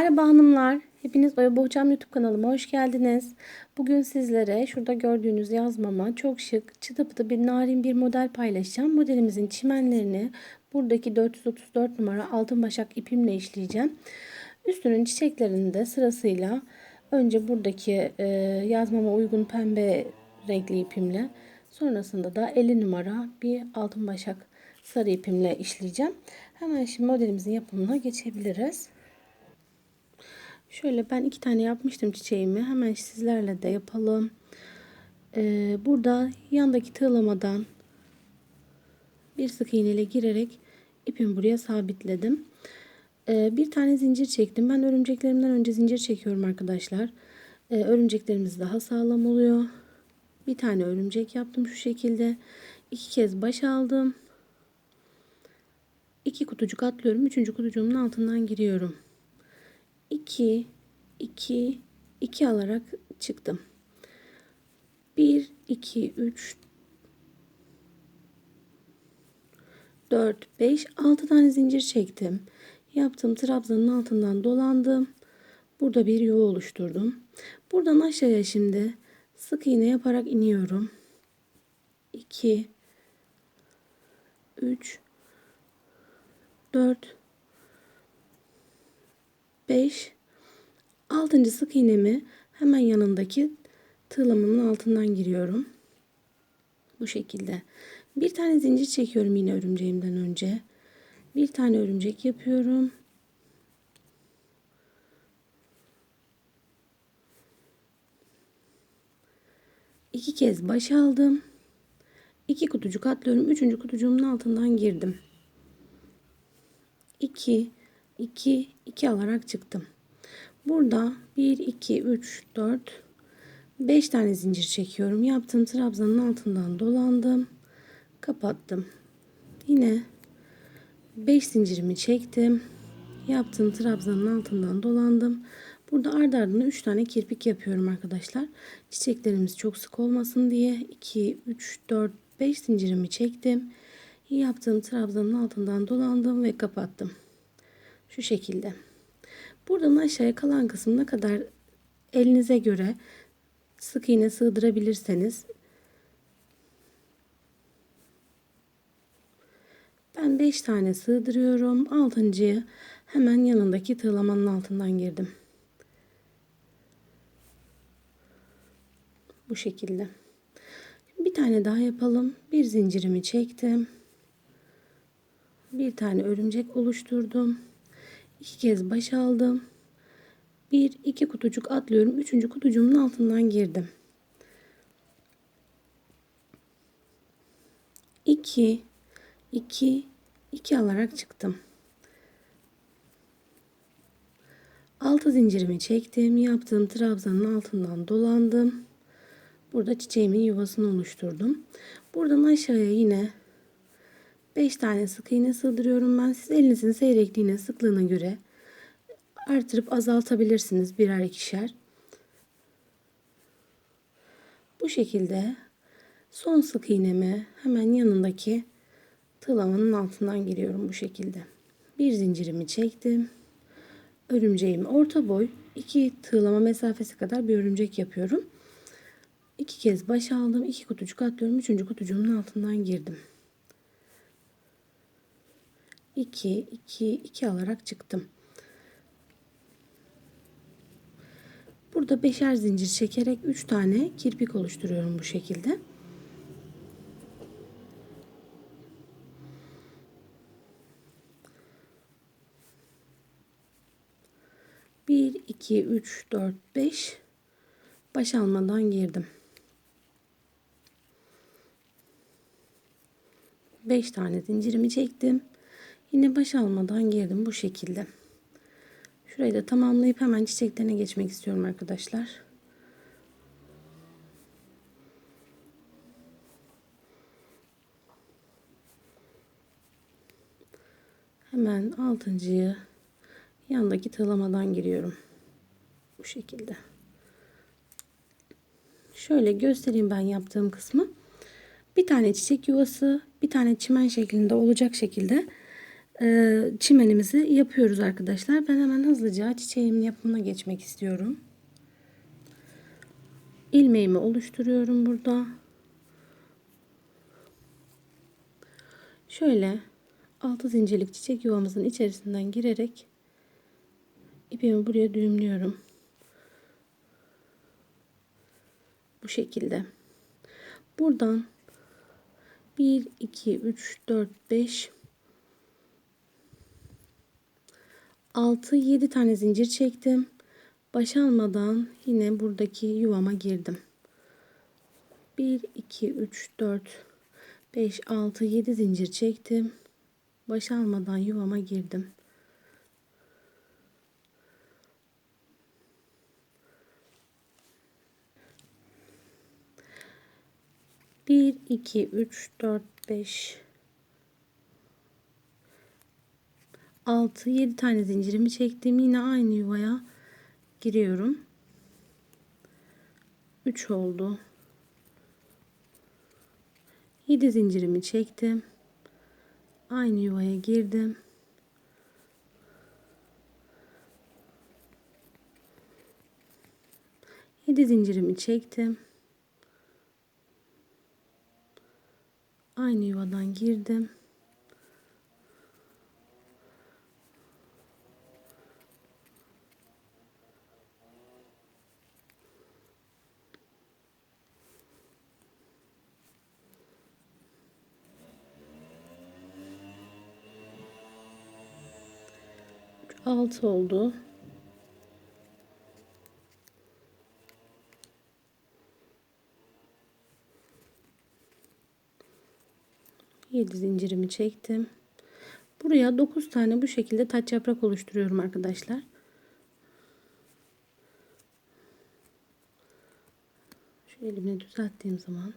Merhaba hanımlar. Hepiniz Oya Bohçam YouTube kanalıma hoş geldiniz. Bugün sizlere şurada gördüğünüz yazmama çok şık, çıtı pıtı bir narin bir model paylaşacağım. Modelimizin çimenlerini buradaki 434 numara altın başak ipimle işleyeceğim. Üstünün çiçeklerini de sırasıyla önce buradaki e, yazmama uygun pembe renkli ipimle sonrasında da 50 numara bir altın başak sarı ipimle işleyeceğim. Hemen şimdi modelimizin yapımına geçebiliriz. Şöyle ben iki tane yapmıştım çiçeğimi. Hemen sizlerle de yapalım. Ee, burada yandaki tığlamadan bir sık iğneyle girerek ipimi buraya sabitledim. Ee, bir tane zincir çektim. Ben örümceklerimden önce zincir çekiyorum arkadaşlar. Ee, örümceklerimiz daha sağlam oluyor. Bir tane örümcek yaptım şu şekilde. İki kez baş aldım. İki kutucuk atlıyorum. Üçüncü kutucuğumun altından giriyorum. 2 2 2 alarak çıktım. 1 2 3 4 5 6 tane zincir çektim. Yaptığım trabzanın altından dolandım. Burada bir yuva oluşturdum. Buradan aşağıya şimdi sık iğne yaparak iniyorum. 2 3 4 5 6. sık iğnemi hemen yanındaki tığlamamın altından giriyorum. Bu şekilde. Bir tane zincir çekiyorum yine örümceğimden önce. Bir tane örümcek yapıyorum. İki kez baş aldım. İki kutucuk atlıyorum. Üçüncü kutucuğumun altından girdim. 2 2 2 alarak çıktım. Burada 1 2 3 4 5 tane zincir çekiyorum. Yaptığım trabzanın altından dolandım. Kapattım. Yine 5 zincirimi çektim. Yaptığım trabzanın altından dolandım. Burada ardı ardına 3 tane kirpik yapıyorum arkadaşlar. Çiçeklerimiz çok sık olmasın diye 2 3 4 5 zincirimi çektim. Yaptığım trabzanın altından dolandım ve kapattım. Şu şekilde. Buradan aşağıya kalan kısmına kadar elinize göre sık iğne sığdırabilirseniz ben 5 tane sığdırıyorum. 6.yı hemen yanındaki tığlamanın altından girdim. Bu şekilde. Bir tane daha yapalım. Bir zincirimi çektim. Bir tane örümcek oluşturdum iki kez baş aldım. Bir iki kutucuk atlıyorum. Üçüncü kutucuğumun altından girdim. İki, iki, iki alarak çıktım. Altı zincirimi çektim. Yaptığım trabzanın altından dolandım. Burada çiçeğimin yuvasını oluşturdum. Buradan aşağıya yine 5 tane sık iğne sığdırıyorum ben. Siz elinizin seyrekliğine, sıklığına göre artırıp azaltabilirsiniz birer ikişer. Bu şekilde son sık iğnemi hemen yanındaki tığlamanın altından giriyorum bu şekilde. Bir zincirimi çektim. Örümceğimi orta boy iki tığlama mesafesi kadar bir örümcek yapıyorum. İki kez baş aldım. iki kutucuk atlıyorum. Üçüncü kutucuğumun altından girdim. 2 2 2 alarak çıktım. Burada beşer zincir çekerek 3 tane kirpik oluşturuyorum bu şekilde. Bir, iki, üç, dört, beş baş almadan girdim. Beş tane zincirimi çektim. Yine baş almadan girdim bu şekilde. Şurayı da tamamlayıp hemen çiçeklerine geçmek istiyorum arkadaşlar. Hemen altıncıyı yandaki tığlamadan giriyorum. Bu şekilde. Şöyle göstereyim ben yaptığım kısmı. Bir tane çiçek yuvası, bir tane çimen şeklinde olacak şekilde e, çimenimizi yapıyoruz arkadaşlar. Ben hemen hızlıca çiçeğimin yapımına geçmek istiyorum. İlmeğimi oluşturuyorum burada. Şöyle 6 zincirlik çiçek yuvamızın içerisinden girerek ipimi buraya düğümlüyorum. Bu şekilde. Buradan 1 2 3 4 5 6 7 tane zincir çektim. Baş almadan yine buradaki yuvama girdim. 1 2 3 4 5 6 7 zincir çektim. Baş almadan yuvama girdim. Bir, iki, üç, dört, beş, altı, yedi tane zincirimi çektim. Yine aynı yuvaya giriyorum. Üç oldu. 7 zincirimi çektim. Aynı yuvaya girdim. Yedi zincirimi çektim. Aynı yuvadan girdim. Altı oldu. Yedi zincirimi çektim. Buraya 9 tane bu şekilde taç yaprak oluşturuyorum arkadaşlar. Şu elimi düzelttiğim zaman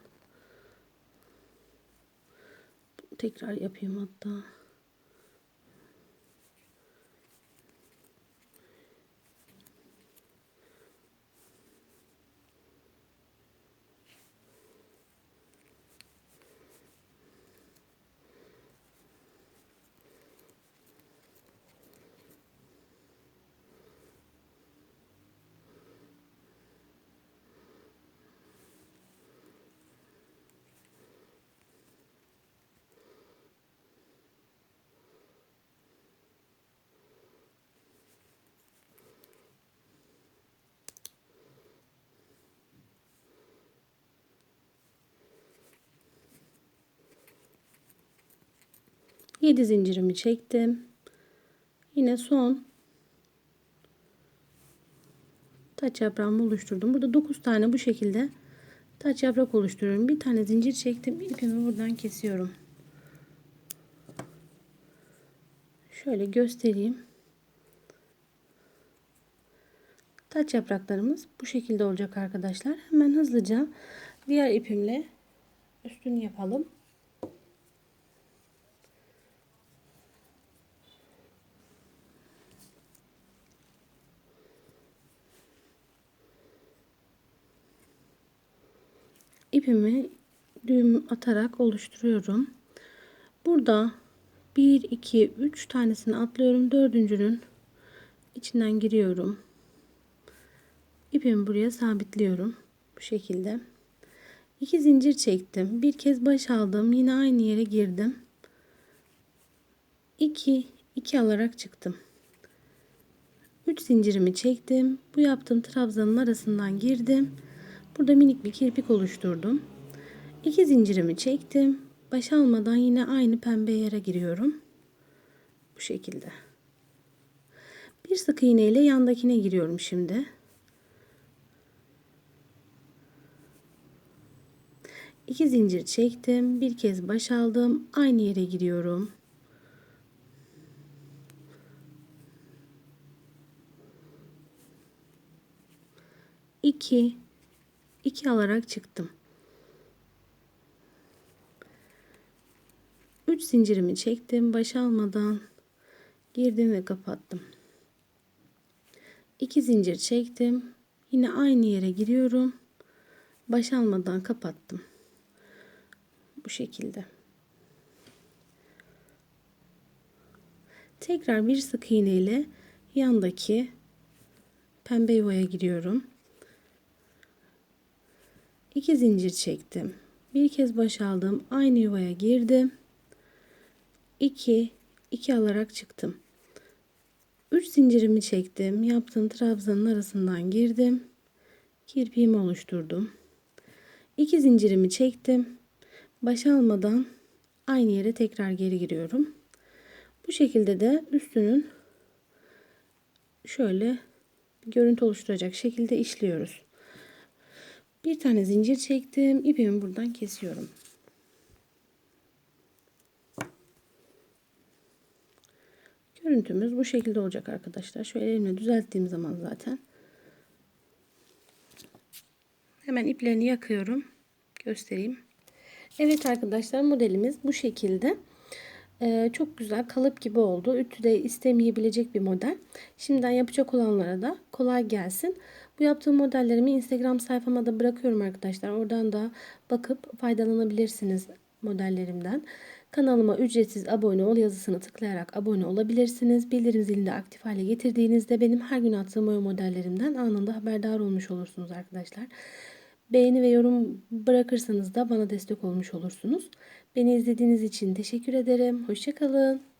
tekrar yapayım hatta. Yedi zincirimi çektim. Yine son taç yaprağımı oluşturdum. Burada 9 tane bu şekilde taç yaprak oluşturuyorum. Bir tane zincir çektim. İpimi buradan kesiyorum. Şöyle göstereyim. Taç yapraklarımız bu şekilde olacak arkadaşlar. Hemen hızlıca diğer ipimle üstünü yapalım. İpimi düğüm atarak oluşturuyorum. Burada 1 2 3 tanesini atlıyorum. Dördüncünün içinden giriyorum. İpimi buraya sabitliyorum. Bu şekilde. 2 zincir çektim. Bir kez baş aldım. Yine aynı yere girdim. 2 2 alarak çıktım. 3 zincirimi çektim. Bu yaptığım trabzanın arasından girdim. Burada minik bir kirpik oluşturdum. İki zincirimi çektim. Baş almadan yine aynı pembe yere giriyorum. Bu şekilde. Bir sık iğne ile yandakine giriyorum şimdi. İki zincir çektim. Bir kez baş aldım. Aynı yere giriyorum. İki 2 alarak çıktım. 3 zincirimi çektim. Baş almadan girdim ve kapattım. 2 zincir çektim. Yine aynı yere giriyorum. Baş almadan kapattım. Bu şekilde. Tekrar bir sık iğne ile yandaki pembe yuvaya giriyorum. 2 zincir çektim. Bir kez baş aldım. Aynı yuvaya girdim. 2 2 alarak çıktım. 3 zincirimi çektim. Yaptığım trabzanın arasından girdim. Kirpiğimi oluşturdum. 2 zincirimi çektim. Baş almadan aynı yere tekrar geri giriyorum. Bu şekilde de üstünün şöyle görüntü oluşturacak şekilde işliyoruz. Bir tane zincir çektim. İpimi buradan kesiyorum. Görüntümüz bu şekilde olacak arkadaşlar. Şöyle elimle düzelttiğim zaman zaten. Hemen iplerini yakıyorum. Göstereyim. Evet arkadaşlar modelimiz bu şekilde. Ee, çok güzel kalıp gibi oldu. Ütü de istemeyebilecek bir model. Şimdiden yapacak olanlara da kolay gelsin. Bu yaptığım modellerimi Instagram sayfama da bırakıyorum arkadaşlar. Oradan da bakıp faydalanabilirsiniz modellerimden. Kanalıma ücretsiz abone ol yazısını tıklayarak abone olabilirsiniz. Bildirim zilini de aktif hale getirdiğinizde benim her gün attığım o modellerimden anında haberdar olmuş olursunuz arkadaşlar. Beğeni ve yorum bırakırsanız da bana destek olmuş olursunuz. Beni izlediğiniz için teşekkür ederim. Hoşçakalın.